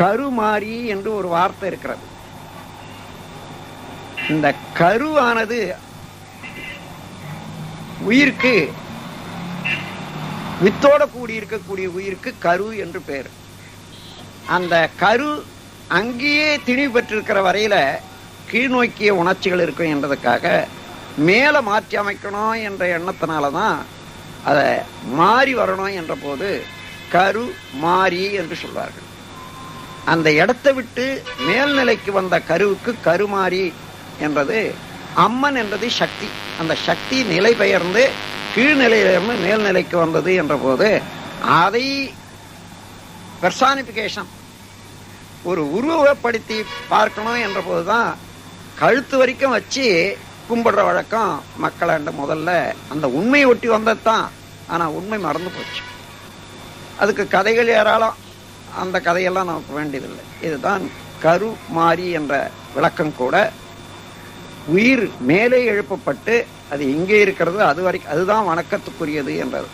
கருமாறி என்று ஒரு வார்த்தை இருக்கிறது. இந்த கருவானது உயிருக்கு வித்தோட கூடி இருக்கக்கூடிய உயிருக்கு கரு என்று பேர். அந்த கரு அங்கேயே திணிவு பெற்றிருக்கிற வரையில கீழ்நோக்கிய உணர்ச்சிகள் இருக்கும் என்றதுக்காக மேலே மாற்றி அமைக்கணும் என்ற எண்ணத்தினால தான் அதை மாறி வரணும் என்ற போது கரு மாறி என்று சொல்வார்கள். அந்த இடத்தை விட்டு மேல்நிலைக்கு வந்த கருவுக்கு கருமாறி என்றது அம்மன் என்றது சக்தி. அந்த சக்தி நிலை பெயர்ந்து கீழ்நிலையிலிருந்து மேல்நிலைக்கு வந்தது என்ற போது அதை பெர்சானிபிகேஷன் ஒரு உருவப்படுத்தி பார்க்கணும் என்ற போதுதான் கழுத்து வரைக்கும் வச்சு கும்பிடுற வழக்கம் மக்களாண்ட முதல்ல அந்த உண்மையை ஒட்டி வந்தது தான் ஆனால் உண்மை மறந்து போச்சு. அதுக்கு கதைகள் ஏராளம். அந்த கதையெல்லாம் நமக்கு வேண்டியதில்லை. இதுதான் கரு மாறி என்ற விளக்கம் கூட. உயிர் மேலே எழுப்பப்பட்டு அது எங்கே இருக்கிறது அது வரைக்கும் அதுதான் வணக்கத்துக்குரியது என்றது.